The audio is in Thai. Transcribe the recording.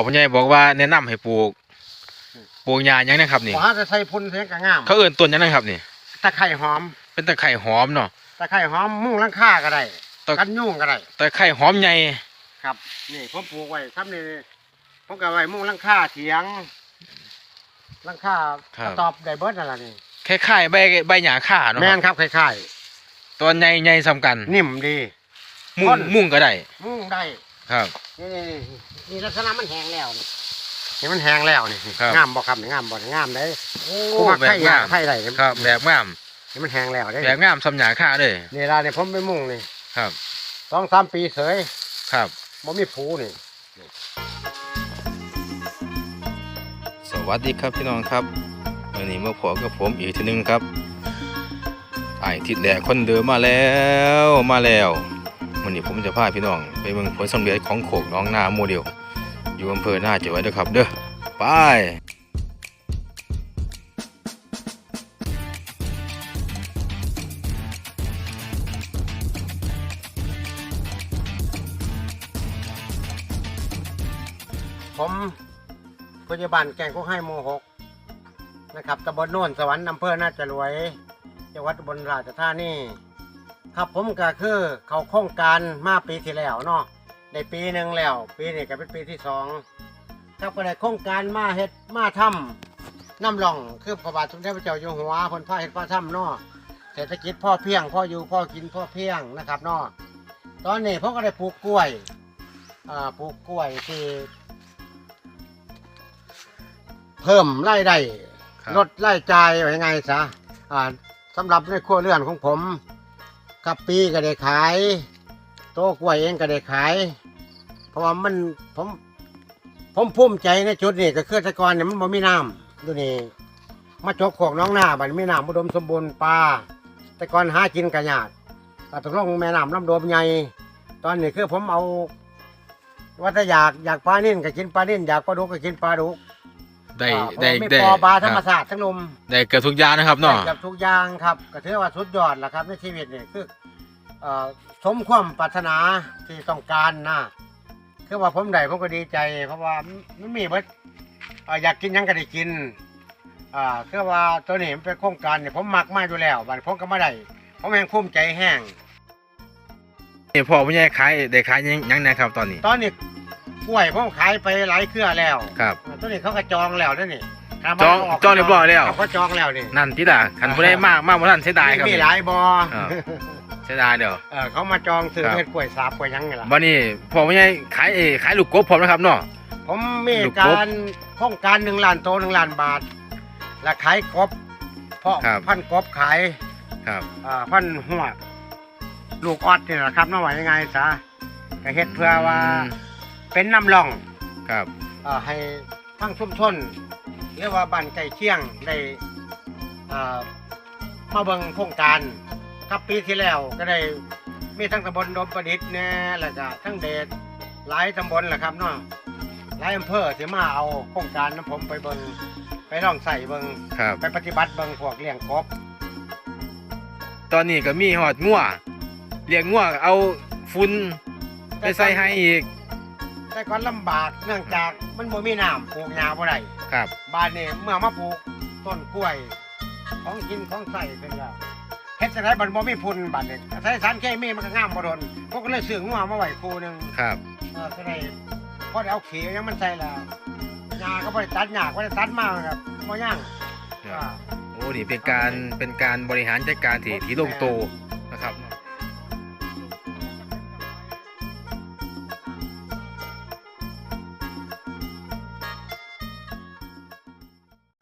อพ่อใหญ่บอกว่าแนะนำให้ปลูกปลูกหญ้าหยังนะครับนี่ขอจะใส่พุ่นเสียงกะงามเขาเอิ้นต้นหยังนะครับนี่ ตะไคร่หอม เป็นตะไคร่หอมเนาะ ตะไคร่หอมมุ่งหลังคาก็ได้ตะ กันยุ่งก็ได้ ตะไคร่หอมใหญ่ครับ นี่ผมปลูกไว้ครับนี่ผมก็ไว้มุ่งหลังคาเถียงหลังคากระตอบได้เบิดนั่นล่ะนี่คล้ายๆใบใบหญ้าค่าเนาะแม่นครับคล้ายตัวใหญ่ใหญ่ซ้ำกัน ๆนิ่มดี มุ่ต้งนมุ่งก็ได้ มุ่งได้ ครับนี่นี่นี่นี่ลักษณะมันแห้งแล้วนี่นี่มันแห้งแล้วนี่ครับ งามบ่ครับนี่งามบ่งามได้โอ้กูมาแบไข่บยางามไข่ได้ครับ แบบงามนี่มันแห้งแล้วได้แบบงามซ้ำหญ้าค่าเลยนี่ล่ะนี่ผมไปมุ่งนี่ครับ สองสามปีเสยครับ บ่มีผูนี่ สวัสดีครับพี่น้องครับวันนี้มาพบกับผมอีกทีหนึงครับไอ้ทิดแหลกคนเดิมมาแล้วมาแล้ว วันนี้ผมจะพาพี่น้องไปเมืองผลสำเร็จของโขกน้องนาโมเดล อยู่อำเภอหน้าจังหวัดนะครับ เด้อไปผมพยาบาลแกงก็ให้โมหกนะครับตำบลโน่นสวรรค์อำเภอน่าจะรวย จังหวัดอุบลราชธานี ครับผมก็คือเขาโครงการมาปีที่แล้วเนาะได้ปีหนึ่งแล้ว ปีนี้ก็เป็นปีที่สองครับก็ได้โครงการมาเฮ็ดมาทำน้ำร่องคือพระบาทสมเด็จพระเจ้าอยู่หัวเพนพาเฮ็ดพาทำเนาะเศรษฐกิจพ่อเพียงพ่ออยู่พ่อกินพ่อเพียงนะครับเนาะตอนนี้ผมก็ได้ปลูกกล้วยอ่าปลูกกล้วยที่เพิ่มรายได้ครับลดรายจ่ายว่ายังไงซะอ่าสำหรับในครัวเรือนของผม กับปีก็ได้ขายโต๊ะกล้วยเองก็ได้ขาย เพราะว่ามันผมผมภูมิใจในจุดนี้ก็คือแตะกอนเนี่ยมันบ่มีน้ำดูนี่มาจกขอกน้องหน้าบัดนมีน้ำอุดมสมบูรณ์ปลาแต่ก่อนหากินกระยากก็ต้องลงแม่น้ำลำโดมใหญ่ตอนนี้คือผมเอาว่าถ้าอยากอยากปลาเน่นก็กินปลาเน่นอยากปลาดุกก็กินปลาดุก ได้อ่าได้ผมมีได้ปอบาธรรมครับศาสตร์ทั้งลมได้เกือบทุกอย่างนะครับเนาะกับทุกอย่างครับก็ถือว่าสุดยอดแหละครับในชีวิตนี่คือเอ่อสมความปรารถนาที่ต้องการนะคือว่าผมได้ผมก็ดีใจ เพราะว่ามันมีเบิดเอ่ออยากกินหยังก็ได้กินอ่าคือว่าตัวนี้มันเป็นโครงการเนี่ยผมมักมาอยู่แล้วบัดนี้ผมก็มาได้ผมแห่งภูมิใจแห้ง นี่พ่อพ่อใหญ่ขายได้ขายหยังหยังนะครับตอนนี้ ตอนนี้กล้วยผมขายไปหลายเครือแล้ว ครับ ตัวนี้เขาก็จองแล้วนั่นนี่ถ้าจองมันกจองเรียบร้อยแล้ว เขาก็จองแล้วนี่นั่นที่ด่าขันผู้ใดมากมากบ่ทันเสียดายครับมีหลายบอครับเสียดายเดี๋ยว เออเขามาจองซื้อครับ เม็ดกล้วยสาบกล้วยหยังไงล่ะวันนี้พ่อพ่อใหญ่ขายเอขายลูกกบพร้อมนะครับเนาะ ผมมีลูกกบการโครงการหนึ่งล้านโตหนึ่งล้านบาท และขายกบ เพราะครับ พันกบขายครับอ่าพันหัวลูกออดนี่แหละครับน้องว่ายังไงซะก็เฮ็ดเพื่อว่าเป็นน้ำร่อง ครับอ่าให้ ทั้งชุมชนเรียกว่าบ้านใกล้เคียงได้อ่ามาเบิ่งโครงการครับปีที่แล้วก็ได้มีทั้งตำบลดมประดิษฐ์แน่แล้วก็ทั้งเดชหลายตำบลแหละครับเนาะหลายอำเภอที่มาเอาโครงการน้ำผมไปเบิ่งไปลองใส่เบิ่งครับไปปฏิบัติเบิ่งพวกเลี้ยงกบตอนนี้ก็มีหอดงัวเลี้ยงงัวเอาฝุ่นไปใส่ให้อีก แต่ก่อนลำบากเนื่องจากมันบ่มีน้ำปลูกหญ้าบ่ได้ครับ บ้านนี้เมื่อมาปลูกต้นกล้วย ของกินของใส่เป็นแล้วเฮ็ดจังไดบัดบ่มีพุ่นบัดนี้ใช้สารเคมีมันก็งามบ่โดนพวกก็เลยซื้องัวมาไว้คู่หนึงครับ เออก็ได้พอได้เอาขี้ยังมันใส่แล้วหญ้าก็บ่ได้ตัดหญ้าก็บ่ได้ตัดมาครับบ่ย่างครับโอ้นี่เป็นการเป็นการบริหารจัดการที่ที่ลงโตว